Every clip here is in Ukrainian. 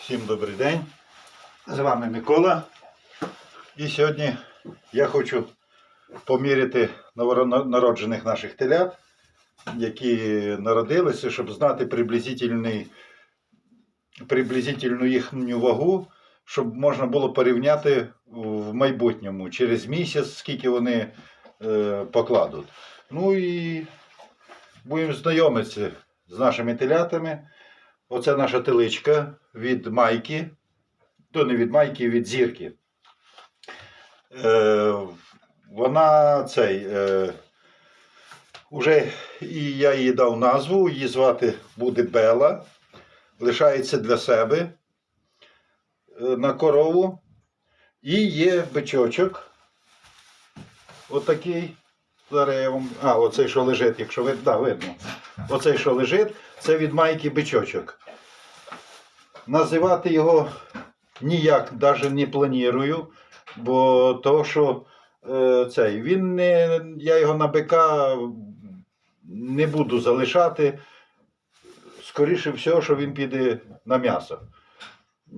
Всім добрий день. З вами Микола. І сьогодні я хочу поміряти новонароджених наших телят, які народилися, щоб знати приблизительну їхню вагу, щоб можна було порівняти в майбутньому через місяць, скільки вони е, покладуть. Ну і будемо знайомитися з нашими телятами. Оце наша теличка від майки. То не від майки, від зірки. Е, вона цей. Е, уже і я їй дав назву, її звати буде Бела. Лишається для себе е, на корову. І є бичочок. Отакий. Зараз я вам. А, оцей, що лежить, якщо ви... да, видно. Оцей, що лежить, це від майки бичочок. Називати його ніяк навіть не планую, бо то, що е, цей, він не, я його на бика не буду залишати. Скоріше всього, що він піде на м'ясо.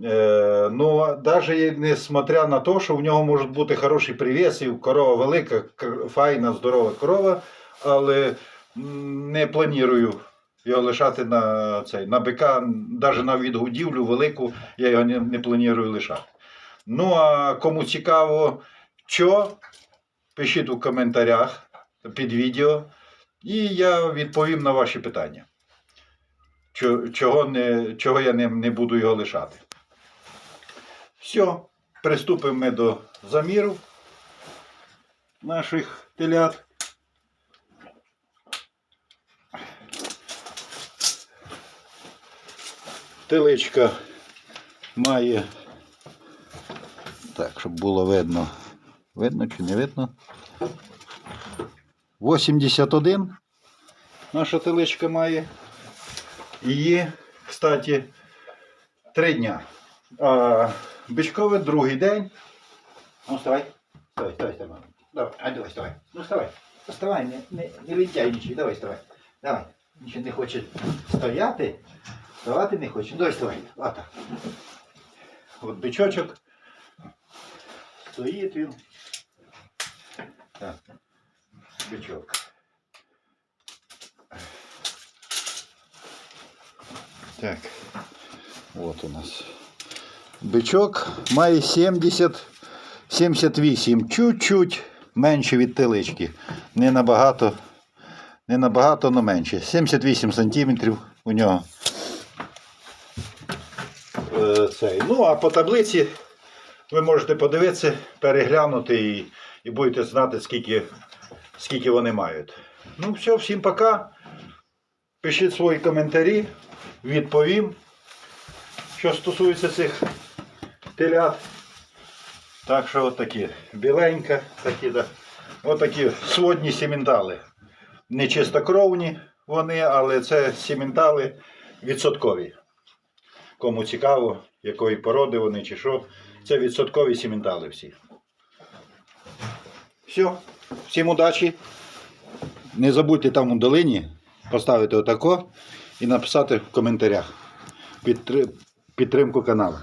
Е, ну, навіть несмотря на те, що в нього можуть бути хороші привіси, корова велика, файна, здорова корова, але не планую його лишати на цей, на бика, навіть на відгодівлю велику, я його не, не планую лишати. Ну, а кому цікаво, що, пишіть у коментарях під відео, і я відповім на ваші питання. Чого, не, чого я не, не буду його лишати. Все, приступимо ми до заміру наших телят. Теличка має. Так, щоб було видно. Видно чи не видно? 81 наша теличка має. І, кстати, 3 дня. Бичкове другий день. Ну, вставай. Вставай, вставай, вставай. Давай, а давай, вставай. Ну, вставай. Вставай, не, не, не лентяйничай. Давай, вставай. Давай. Нічого не хоче стояти. Вставати не хоче. Давай, вставай. Отак. От бичочок. Стоїть він. Так. Бичок. Так. От у нас. Бичок має 70, 78, чуть-чуть менше від телички. Не набагато, не набагато, але менше. 78 сантиметрів у нього. Е, цей. Ну, а по таблиці ви можете подивитися, переглянути і, і будете знати, скільки, скільки вони мають. Ну, все, всім пока. Пишіть свої коментарі, відповім. Що стосується цих телят. Так що от такі біленька, такі, да. от такі сводні сіментали. Не чистокровні вони, але це сіментали відсоткові. Кому цікаво, якої породи вони чи що. Це відсоткові сіментали всі. Все. Всім удачі. Не забудьте там у долині поставити отако і написати в коментарях підтримку каналу.